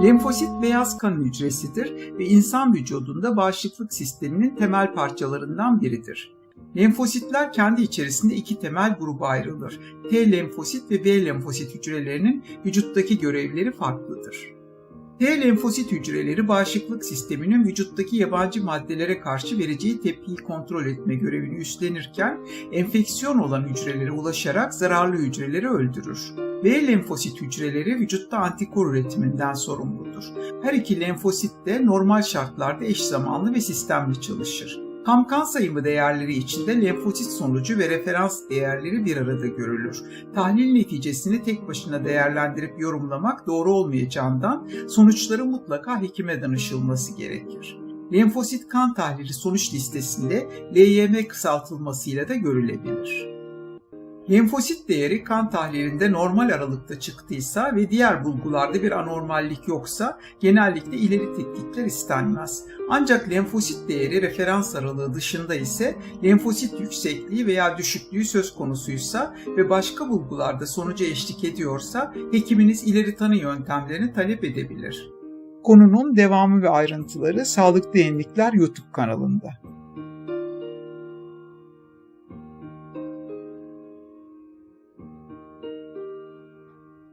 Lenfosit beyaz kan hücresidir ve insan vücudunda bağışıklık sisteminin temel parçalarından biridir. Lenfositler kendi içerisinde iki temel gruba ayrılır. T lenfosit ve B lenfosit hücrelerinin vücuttaki görevleri farklıdır. T lenfosit hücreleri bağışıklık sisteminin vücuttaki yabancı maddelere karşı vereceği tepkiyi kontrol etme görevini üstlenirken enfeksiyon olan hücrelere ulaşarak zararlı hücreleri öldürür. B lenfosit hücreleri vücutta antikor üretiminden sorumludur. Her iki lenfosit de normal şartlarda eş zamanlı ve sistemli çalışır. Tam kan sayımı değerleri içinde lenfosit sonucu ve referans değerleri bir arada görülür. Tahlil neticesini tek başına değerlendirip yorumlamak doğru olmayacağından sonuçları mutlaka hekime danışılması gerekir. Lenfosit kan tahlili sonuç listesinde LYM kısaltılmasıyla da görülebilir. Lenfosit değeri kan tahlilinde normal aralıkta çıktıysa ve diğer bulgularda bir anormallik yoksa genellikle ileri tetkikler istenmez. Ancak lenfosit değeri referans aralığı dışında ise lenfosit yüksekliği veya düşüklüğü söz konusuysa ve başka bulgularda sonuca eşlik ediyorsa hekiminiz ileri tanı yöntemlerini talep edebilir. Konunun devamı ve ayrıntıları Sağlıklı Yenilikler YouTube kanalında.